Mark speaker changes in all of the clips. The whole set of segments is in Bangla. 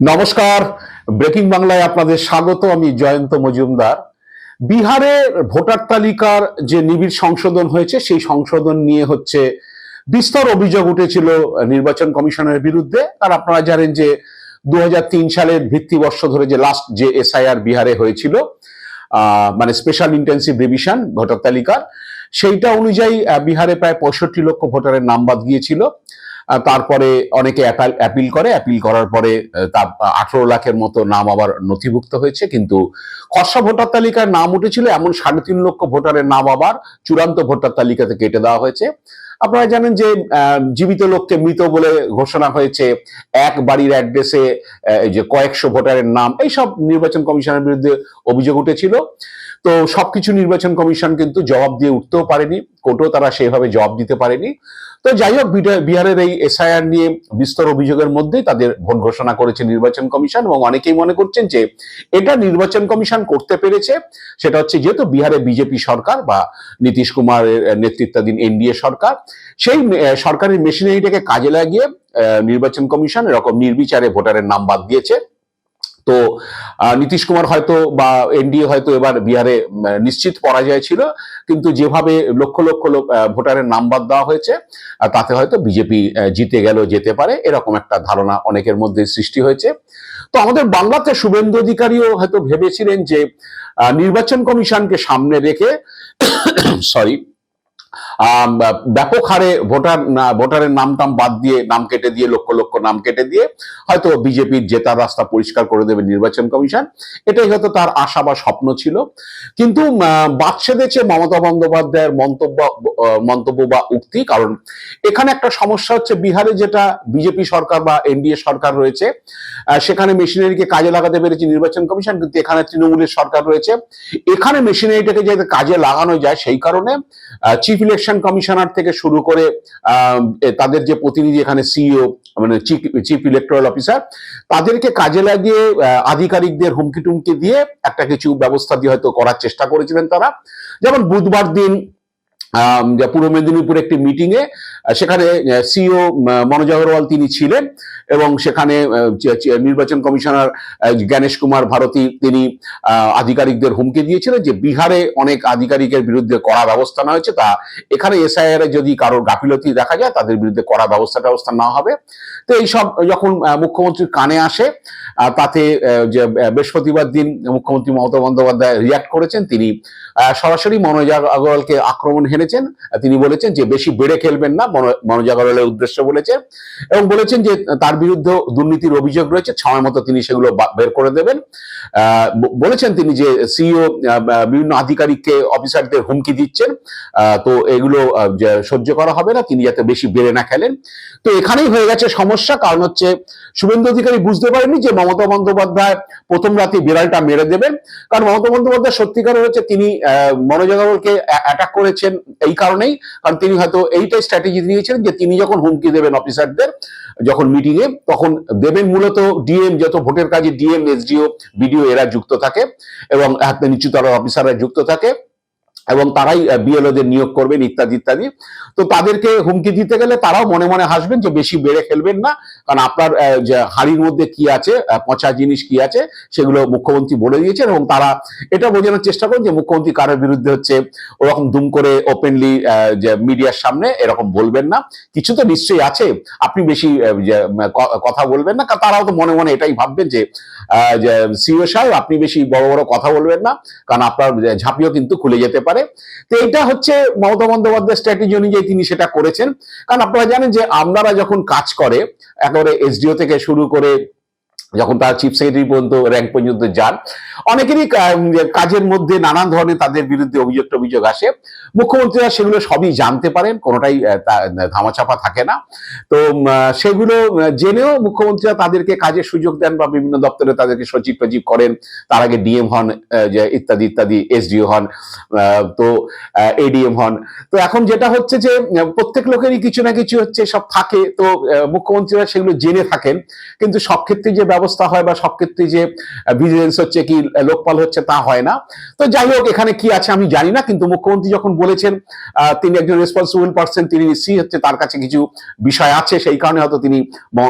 Speaker 1: নমস্কার। ব্রেকিং বাংলায় আপনাদের স্বাগত, আমি জয়ন্ত মজুমদার। বিহারে ভোটার তালিকার যে নিবিড় সংশোধন হয়েছে, সেই সংশোধন নিয়ে হচ্ছে বিস্তর অভিযোগ উঠেছিল নির্বাচন কমিশনের বিরুদ্ধে। আর আপনারা জানেন যে দু হাজার তিন সালের ভিত্তিবর্ষ ধরে যে লাস্ট যে এসআইআর বিহারে হয়েছিল মানে স্পেশাল ইন্টেন্সিভ রিভিশন ভোটার তালিকার, সেইটা অনুযায়ী বিহারে প্রায় পঁয়ষট্টি লক্ষ ভোটারের নাম বাদ গিয়েছিল। তারপরে অনেকে অ্যাপিল করে অ্যাপিল করার পরে তা, আঠারো লাখের মতো নাম আবার নথিভুক্ত হয়েছে, কিন্তু খসড়া ভোটার তালিকায় নাম উঠেছিল, এমন সাড়ে তিন লক্ষ ভোটারের নাম আবার চূড়ান্ত ভোটার তালিকাতে কেটে দেওয়া হয়েছে। আপনারা জানেন যে জীবিত লোককে মৃত বলে ঘোষণা হয়েছে, এক বাড়ির অ্যাড্রেসে যে কয়েকশো ভোটারের নাম, এইসব নির্বাচন কমিশনের বিরুদ্ধে অভিযোগ উঠেছিল। তো সবকিছু নির্বাচন কমিশন কিন্তু জবাব দিয়ে উঠতেও পারেনি, কোর্টও তারা সেভাবে জবাব দিতে পারেনি। তো যাই হোক বিহারের এই এসআইআর নিয়ে বিস্তর অভিযোগের মধ্যেই তাদের ভোট ঘোষণা করেছে নির্বাচন কমিশন এবং অনেকেই মনে করছেন যে এটা নির্বাচন কমিশন করতে পেরেছে। সেটা হচ্ছে যেহেতু বিহারে বিজেপি সরকার বা নীতিশ কুমারের নেতৃত্বাধীন এনডিএ সরকার, সেই সরকারের মেশিনারিটাকে কাজে লাগিয়ে নির্বাচন কমিশন এরকম নির্বিচারে ভোটারের নাম বাদ দিয়েছে। তো নীতিশ কুমার হয়তো বা এনডিএ হয়তো এবার বিহারে নিশ্চিত পরাজয় ছিল। কিন্তু যেভাবে লক্ষ লক্ষ লোক ভোটারের নাম বাদ দেওয়া হয়েছে তাতে হয়তো বিজেপি জিতে গেল যেতে পারে, এরকম একটা ধারণা অনেকের মধ্যে সৃষ্টি হয়েছে। তো আমাদের বাংলাতে শুভেন্দু অধিকারীও হয়তো ভেবেছিলেন যে নির্বাচন কমিশনকে সামনে রেখে সরি ব্যাপক হারে ভোটার ভোটারের নাম টাম বাদ দিয়ে নাম কেটে দিয়ে লক্ষ লক্ষ নাম কেটে দিয়ে হয়তো বিজেপির জেতার রাস্তা পরিষ্কার করে দেবে নির্বাচন কমিশন। এটাই হয়তো তার আশা বা স্বপ্ন ছিল। কিন্তু আহ, বাদ মমতা বন্দ্যোপাধ্যায়ের মন্তব্য মন্তব্য বা উক্তি। কারণ এখানে একটা সমস্যা হচ্ছে বিহারে যেটা বিজেপি সরকার বা এনডিএ সরকার রয়েছে সেখানে মেশিনারিকে কাজে লাগাতে পেরেছে নির্বাচন কমিশন কিন্তু এখানে তৃণমূলের সরকার রয়েছে। এখানে মেশিনারিটাকে যাতে কাজে লাগানো যায় সেই কারণে চিফ ইলেকশন কমিশনার থেকে শুরু করে তাদের যে প্রতিনিধি এখানে সিইও মানে চিফ ইলেকট্রাল অফিসার তাদেরকে কাজে লাগিয়ে আধিকারিকদের হুমকি টুমকি দিয়ে একটা কিছু ব্যবস্থা দিয়ে হয়তো করার চেষ্টা করেছিলেন তারা। যেমন বুধবার দিন পূর্ব মেদিনীপুর একটি মিটিং এ সেখানে সিও মনোজ আগরওয়াল তিনি ছিলেন এবং সেখানে নির্বাচন কমিশনার জ্ঞানেশ কুমার ভারতী তিনি আধিকারিকদের হুমকি দিয়েছিলেন যে বিহারে অনেক আধিকারিকের বিরুদ্ধে কড়া ব্যবস্থা নেওয়া হয়েছে। তা এখানে এসআইআর যদি কারোর গাফিলতি দেখা যায়, তাদের বিরুদ্ধে কড়া ব্যবস্থা ব্যবস্থা নেওয়া হবে। তো এইসব যখন মুখ্যমন্ত্রীর কানে আসে তাতে যে বৃহস্পতিবার দিন মুখ্যমন্ত্রী মমতা বন্দ্যোপাধ্যায় রিয়াক্ট করেছেন। তিনি সরাসরি মনোজ আগরওয়ালকে আক্রমণ হেনেছেন তিনি বলেছেন যে বেশি বেড়ে খেলবেন না মনো- মনোজ আগরওয়ালের উদ্দেশ্যে বলেছেন এবং বলেছেন যে তার বিরুদ্ধে দুর্নীতির অভিযোগ রয়েছে সময় মতো তিনি সেগুলো বের করে দেবেন। বলেছেন তিনি যে সিইও বিভিন্ন আধিকারিককে অফিসারদের হুমকি দিচ্ছেন তো এগুলো সহ্য করা হবে না তিনি যাতে বেশি বেড়ে না খেলেন। তো এখানেই হয়ে গেছে সমস্যা কারণ হচ্ছে শুভেন্দু অধিকারী বুঝতে পারেনি যে মমতা বন্দ্যোপাধ্যায় প্রথম রাতে বিড়ালটা মেরে দেবেন কারণ মমতা বন্দ্যোপাধ্যায় সত্যিকার হচ্ছে তিনি আহ, মনোজ আগরওয়ালকে অ্যাটাক করেছেন এই কারণেই, কারণ তিনি হয়তো এইটাই স্ট্র্যাটেজি নিয়েছিলেন যে তিনি যখন হুমকি দেবেন অফিসারদের যখন মিটিংয়ে তখন দেবেন মূলত ডিএম যত ভোটের কাজে ডিএম এসডিও বিডিও এরা যুক্ত থাকে এবং হাতে নিচুতর অফিসাররা যুক্ত থাকে। এবং তারাই বিএলওদের নিয়োগ করবেন, ইত্যাদি ইত্যাদি। তো তাদেরকে হুমকি দিতে গেলে তারাও মনে মনে হাসবেন যে বেশি বেড়ে খেলবেন না। কারণ আপনার যে হাড়ির মধ্যে কি আছে পচা জিনিস কি আছে, সেগুলো মুখ্যমন্ত্রী বলে দিয়েছেন এবং তারা এটা বোঝানোর চেষ্টা করেন যে মুখ্যমন্ত্রী কারোর বিরুদ্ধে হচ্ছে ওরকম দুম করে ওপেনলি যে মিডিয়ার সামনে এরকম বলবেন না। কিছু তো নিশ্চয়ই আছে, আপনি বেশি কথা বলবেন না। কারণ তারাও তো মনে মনে এটাই ভাববেন যে সিও সাহেব, আপনি বেশি বড় বড় কথা বলবেন না। কারণ আপনার ঝাঁপিও কিন্তু খুলে যেতে পারে। তো এটা হচ্ছে মমতা বন্দ্যোপাধ্যায় স্ট্র্যাটেজি অনুযায়ী তিনি সেটা করেছেন। কারণ আপনারা জানেন যে আপনারা যখন কাজ করে, একেবারে এসডিও থেকে শুরু করে যখন তার চিফ সেক্রেটারি পর্যন্ত র্যাঙ্ক পর্যন্ত যান, অনেকেরই কাজের মধ্যে নানান ধরনের তাদের বিরুদ্ধে অভিযোগ অভিযোগ আসে। মুখ্যমন্ত্রীরা সেগুলো সবই জানতে পারেন, কোনোটাই ধামাচাপা থাকে না। তো সেগুলো জেনেও মুখ্যমন্ত্রীরা তাদেরকে কাজের সুযোগ দেন বা বিভিন্ন দপ্তরে তাদেরকে সচিব টচিব করেন। তার আগে ডিএম হন ইত্যাদি ইত্যাদি, এসডিও হন তো এডিএম হন। তো এখন যেটা হচ্ছে যে প্রত্যেক লোকেরই কিছু না কিছু হচ্ছে, সব থাকে। তো মুখ্যমন্ত্রীরা সেগুলো জেনে থাকেন। কিন্তু সব ক্ষেত্রে যে ব্যবস্থা হয় বা সব ক্ষেত্রে যে ভিজিলেন্স হচ্ছে কি লোকপাল হচ্ছে তা হয় না। তো যাই হোক, এখানে কি আছে আমি জানি না, কিন্তু মুখ্যমন্ত্রী যখন বলেছেন তিনি একজন রেসপন্সিবল পার্সন তিনি নিশ্চয়ই হচ্ছে তার কাছে কিছু বিষয় আছে, সেই কারণে হয়তো তিনি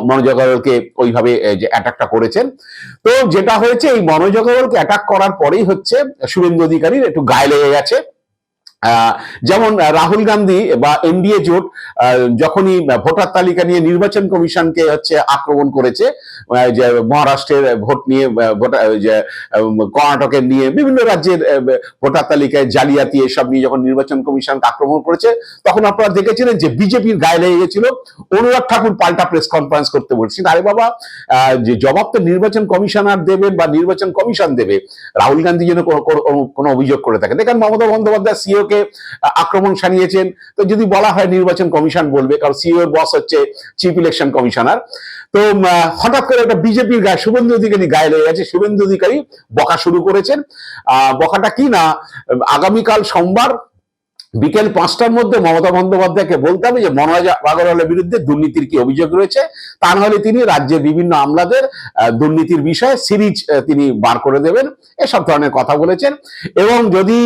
Speaker 1: মনোজ আগরওয়ালকে ওইভাবে যে অ্যাটাকটা করেছেন। তো যেটা হয়েছে, এই মনোজ আগরওয়ালকে অ্যাটাক করার পরেই হচ্ছে, শুভেন্দু অধিকারীর একটু গায়ে লেগে গেছে। যেমন রাহুল গান্ধী বা এনডিএ জোট যখনই ভোটার তালিকা নিয়ে নির্বাচন কমিশনকে হচ্ছে আক্রমণ করেছে যে মহারাষ্ট্রের ভোট নিয়ে কর্ণাটকের নিয়ে বিভিন্ন রাজ্যের ভোটার তালিকায় জালিয়াতি এসব নিয়ে যখন নির্বাচন কমিশনকে আক্রমণ করেছে, তখন আপনারা দেখেছিলেন যে বিজেপির গায়ে লেগে গেছিল অনুরাগ ঠাকুর পাল্টা প্রেস কনফারেন্স করতে বলছেন। আরে বাবা যে জবাব তো নির্বাচন কমিশনার দেবেন বা নির্বাচন কমিশন দেবে, রাহুল গান্ধী যেন কোনো- অভিযোগ করে থাকে দেখেন মমতা বন্দ্যোপাধ্যায় সিও কে আক্রমণ সানিয়েছেন তো যদি বলা হয় নির্বাচন কমিশন বলবে কারণ এর বস হচ্ছে চিফ ইলেকশন কমিশনার তো হঠাৎ করে একটা বিজেপির গায়ে শুভেন্দু অধিকারী গায়ে লেগে গেছে। শুভেন্দু অধিকারী বকা শুরু করেছেন। আহ, বকাটা কি না আগামীকাল সোমবার বিকেল পাঁচটার মধ্যে মমতা বন্দ্যোপাধ্যায়কে বলতে হবে যে মনোজ আগরওয়ালের বিরুদ্ধে দুর্নীতির কি অভিযোগ রয়েছে? তা নাহলে তিনি রাজ্যের বিভিন্ন আমলাদের দুর্নীতির বিষয়ে সিরিজ তিনি বার করে দেবেন। এসব ধরনের কথা বলেছেন। এবং যদি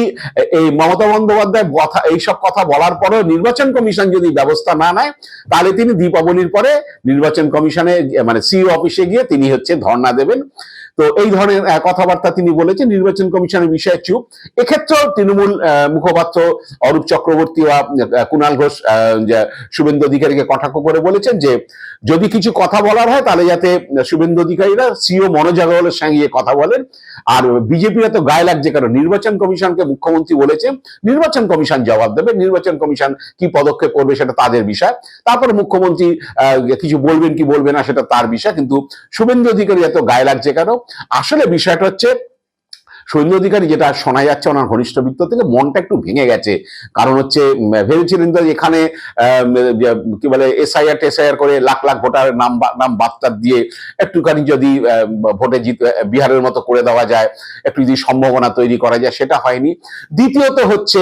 Speaker 1: এই মমতা বন্দ্যোপাধ্যায় কথা, এইসব কথা বলার পরেও নির্বাচন কমিশন যদি ব্যবস্থা না নেয়, তাহলে তিনি দীপাবলির পরে নির্বাচন কমিশনে মানে সিইও অফিসে গিয়ে তিনি হচ্ছে ধর্ণা দেবেন। তো এই ধরনের কথাবার্তা তিনি বলেছেন, নির্বাচন কমিশনের বিষয়ে চুপ এক্ষেত্রেও তৃণমূল মুখপাত্র অরূপ চক্রবর্তী বা কুণাল ঘোষ শুভেন্দু অধিকারীকে কটাক্ষ করে বলেছেন যে, যদি কিছু কথা বলার হয়, তাহলে যাতে শুভেন্দু অধিকারীরা সিও মনোজ আগরওয়ালের সঙ্গে কথা বলেন। আর বিজেপির এত গায়ে লাগছে কারণ নির্বাচন কমিশনকে মুখ্যমন্ত্রী বলেছে নির্বাচন কমিশন জবাব দেবে নির্বাচন কমিশন কি পদক্ষেপ করবে সেটা তাদের বিষয়। তারপরে মুখ্যমন্ত্রী কিছু বলবেন কি বলবে না সেটা তার বিষয়, কিন্তু শুভেন্দু অধিকারী এত গায়ে লাগছে কেন? আসলে বিষয়টা হচ্ছে, সৈন্য অধিকারী যেটা শোনা যাচ্ছে ওনার ঘনিষ্ঠ বৃত্ত থেকে, মনটা একটু ভেঙে গেছে। কারণ হচ্ছে ভেবেছিলেন তো এখানে কি বলে এসআইআর টেসআইআর করে লাখ লাখ ভোটার নাম নাম বার্তার দিয়ে একটুখানি যদি ভোটে জিত, বিহারের মতো করে দেওয়া যায়, একটু যদি সম্ভাবনা তৈরি করা যায়, সেটা হয়নি। দ্বিতীয়ত হচ্ছে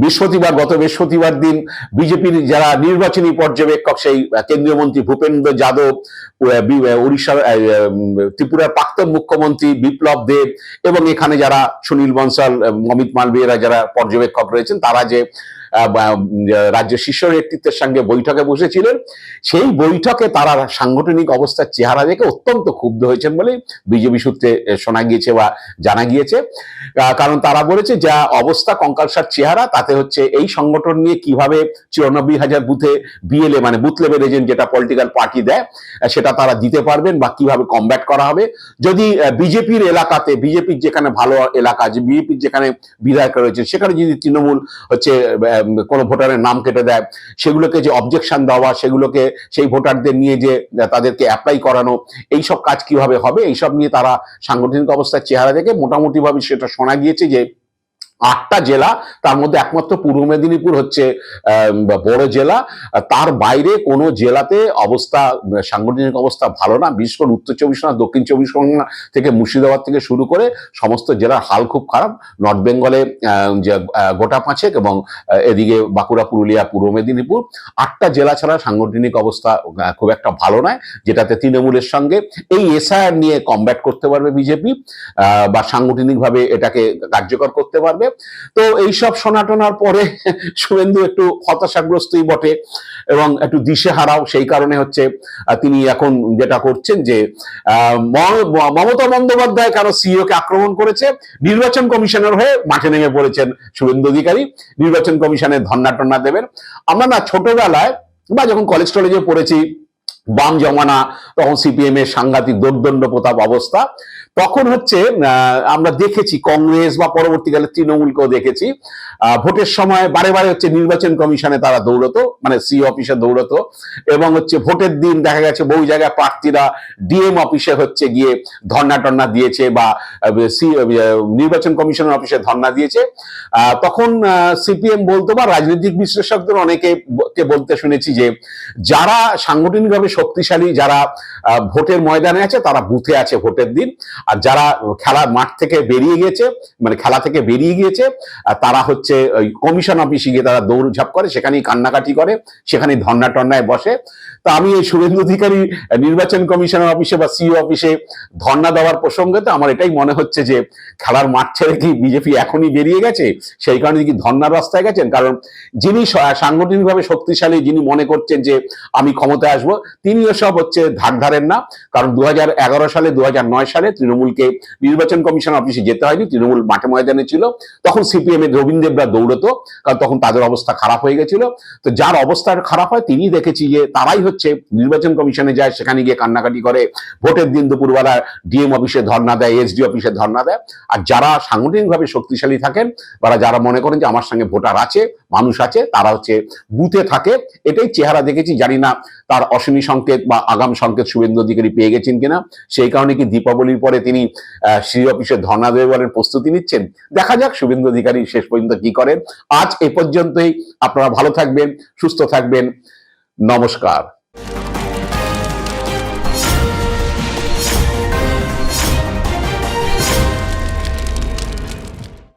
Speaker 1: বৃহস্পতিবার, গত বৃহস্পতিবার দিন বিজেপির যারা নির্বাচনী পর্যবেক্ষক, সেই কেন্দ্রীয় মন্ত্রী ভূপেন্দ্র যাদব উড়িষ্যার ত্রিপুরার প্রাক্তন মুখ্যমন্ত্রী বিপ্লব দেব এবং এখানে যারা সুনীল বনসাল অমিত মালবিয়েরা যারা পর্যবেক্ষক রয়েছেন, তারা যে আহ, বা- উম, যে রাজ্য শীর্ষ নেতৃত্বের সঙ্গে বৈঠকে বসেছিলেন। সেই বৈঠকে তারা সাংগঠনিক অবস্থার চেহারা দেখে অত্যন্ত ক্ষুব্ধ হয়েছেন বলে বিজেপি সূত্রে শোনা গিয়েছে বা জানা গিয়েছে। কারণ তারা বলেছে যা অবস্থা কঙ্কালসার চেহারা তাতে হচ্ছে এই সংগঠন নিয়ে কীভাবে চুরানব্বই হাজার বুথে বিএলএ মানে বুথ লেভেল এজেন্ট যেটা পলিটিক্যাল পার্টি দেয় সেটা তারা দিতে পারবেন বা কীভাবে কমব্যাট করা হবে। যদি বিজেপির এলাকাতে বিজেপির যেখানে ভালো এলাকা আছে বিজেপির যেখানে বিধায়ক রয়েছে সেখানে যদি তৃণমূল হচ্ছে কোনো ভোটারের নাম কেটে দেয়। সেগুলোকে যে অবজেকশন দেওয়া, সেগুলোকে সেই ভোটারদের নিয়ে যে তাদেরকে অ্যাপ্লাই করানো এই সব কাজ কীভাবে হবে? এইসব নিয়ে তারা সাংগঠনিক অবস্থার চেহারা দেখে মোটামুটিভাবে সেটা শোনা গিয়েছে যে আটটা জেলা, তার মধ্যে একমাত্র পূর্ব মেদিনীপুর হচ্ছে বড় জেলা। তার বাইরে কোনো জেলাতে অবস্থা, সাংগঠনিক অবস্থা ভালো না, বিশেষ করে উত্তর চব্বিশ পরগনা, দক্ষিণ চব্বিশ পরগনা থেকে মুর্শিদাবাদ থেকে শুরু করে সমস্ত জেলার হাল খুব খারাপ। নর্থ বেঙ্গলে গোটা পাঁচেক এবং এদিকে বাঁকুড়া, পুরুলিয়া, পূর্ব মেদিনীপুর। আটটা জেলা ছাড়া সাংগঠনিক অবস্থা খুব একটা ভালো নয়, যেটাতে তৃণমূলের সঙ্গে এই এসআইআর নিয়ে কমব্যাট করতে পারবে বিজেপি বা সাংগঠনিকভাবে এটাকে কার্যকর করতে পারবে। তো এইসব শোনাটনার পরে শুভেন্দু একটু হতাশাগ্রস্তই বটে এবং একটু দিশেহারাও সেই কারণে হচ্ছে তিনি এখন যেটা করছেন যে মমতা বন্দ্যোপাধ্যায় কারও সিইও কে আক্রমণ করেছে। নির্বাচন কমিশনের হয়ে মাঠে নেমে পড়েছেন শুভেন্দু অধিকারী। নির্বাচন কমিশনের ধর্ণা টন্না দেবেন। আমরা না ছোটবেলায় বা যখন কলেজ টলেজে পড়েছি বাম জমানা, তখন সিপিএম এর সাংঘাতিক দোর্দণ্ড প্রতাপ অবস্থা। তখন হচ্ছে আমরা দেখেছি, কংগ্রেস বা পরবর্তীকালে তৃণমূলকেও দেখেছি। ভোটের সময় বারে বারে হচ্ছে নির্বাচন কমিশনে তারা দৌড়তো মানে সি অফিসে দৌড়তো। এবং হচ্ছে ভোটের দিন দেখা গেছে, বহু জায়গায় প্রার্থীরা ডিএম অফিসে হচ্ছে গিয়ে ধর্ণা টর্ণা দিয়েছে বা সি- নির্বাচন কমিশনের অফিসে ধর্না দিয়েছে। তখন সিপিএম বলতো বা রাজনৈতিক বিশ্লেষকদের অনেকে বলতে শুনেছি যে, যারা সাংগঠনিকভাবে সাংগঠনিকভাবে শক্তিশালী যারা ভোটের ময়দানে আছে, তারা বুথে আছে ভোটের দিন। আর যারা খেলার মাঠ থেকে বেরিয়ে গিয়েছে মানে খেলা থেকে বেরিয়ে গিয়েছে তারা হচ্ছে কমিশন অফিসে গিয়ে তারা দৌড়ঝাঁপ করে, সেখানেই কান্নাকাটি করে, সেখানেই ধর্না টন্নায় বসে। তা আমি এই শুভেন্দু অধিকারী নির্বাচন কমিশনের অফিসে বা সিও অফিসে ধর্না দেওয়ার প্রসঙ্গে তো আমার এটাই মনে হচ্ছে যে, খেলার মাঠ ছেড়ে কি বিজেপি এখনই বেরিয়ে গেছে? সেই কারণে কি ধর্নার রাস্তায় গেছেন? কারণ যিনি সাংগঠনিকভাবে শক্তিশালী, যিনি মনে করছেন যে, আমি ক্ষমতায় আসব তিনিও সব হচ্ছে ধার ধারেন না। কারণ দু হাজার এগারো সালে দু হাজার নয় সালে তৃণমূলকে নির্বাচন কমিশন অফিসে যেতে হয়নি, তৃণমূল মাঠে ময়দানে ছিল। তখন সিপিএম এর রবীন্দ্ররা দৌড়তো, কারণ তখন তাদের অবস্থা খারাপ হয়ে গেছিল। তো যার অবস্থা খারাপ হয় তিনি দেখেছি যে তারাই হচ্ছে নির্বাচন কমিশনে যায়, সেখানে গিয়ে কান্নাকাটি করে। ভোটের দিন দুপুরবেলা ডিএম অফিসে ধর্ণা দেয়, এসডি অফিসে ধর্ণা দেয়। আর যারা সাংগঠনিকভাবে শক্তিশালী থাকেন, বা যারা মনে করেন যে আমার সঙ্গে ভোটার আছে, মানুষ আছে, তারা হচ্ছে বুথে থাকে। এটাই চেহারা দেখেছি, জানি না তার অশনি সংকেত বা আগাম সংকেত শুভেন্দু অধিকারী পেয়ে গেছেন কিনা? সেই কারণে কি দীপাবলির পরে তিনি শ্রী অফিসে ধর্ণা দেবে বলেন প্রস্তুতি নিচ্ছেন? দেখা যাক শুভেন্দু অধিকারী শেষ পর্যন্ত কি করেন আজ এ পর্যন্তই। আপনারা ভালো থাকবেন, সুস্থ থাকবেন। নমস্কার।